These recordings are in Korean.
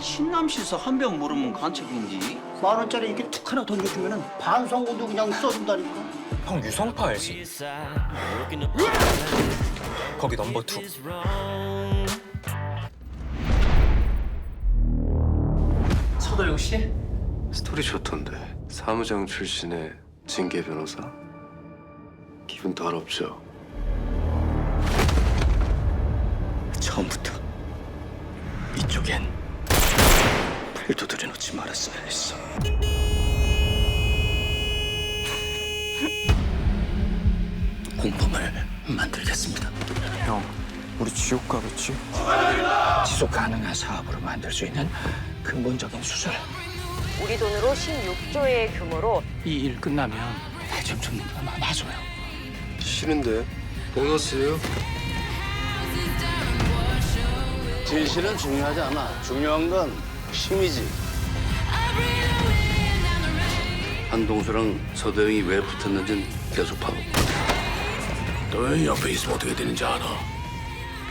신남시에서 한 병 물으면 간첩인지. 만 원짜리 이렇게 툭 하나 던져주면은 반성고도 그냥 써준다니까. 형 유성파 알지? 거기 넘버 투. 서도영 씨? 스토리 좋던데 사무장 출신의 징계 변호사 기분 더럽죠? 처음부터 이쪽엔 팔도 들여놓지 말았어야 했어. 공범을 만들겠습니다. 형, 우리 지옥 가겠지? 지속 가능한 사업으로 만들 수 있는 근본적인 수술. 우리 돈으로 16조의 규모로 이 일 끝나면 대충 좀 놔줘요. 싫은데 보너스요? 진실은 중요하지 않아. 중요한 건 힘이지. 한동수랑 서도영이 왜 붙었는지는 계속 파고. 너희 옆에 있으면 어떻게 되는지 알아?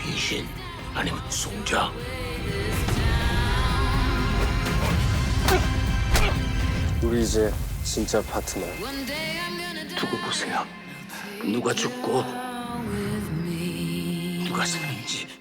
민신 아니면 송자. 우리 이제 진짜 파트너 두고 보세요. 누가 죽고 누가 사는지.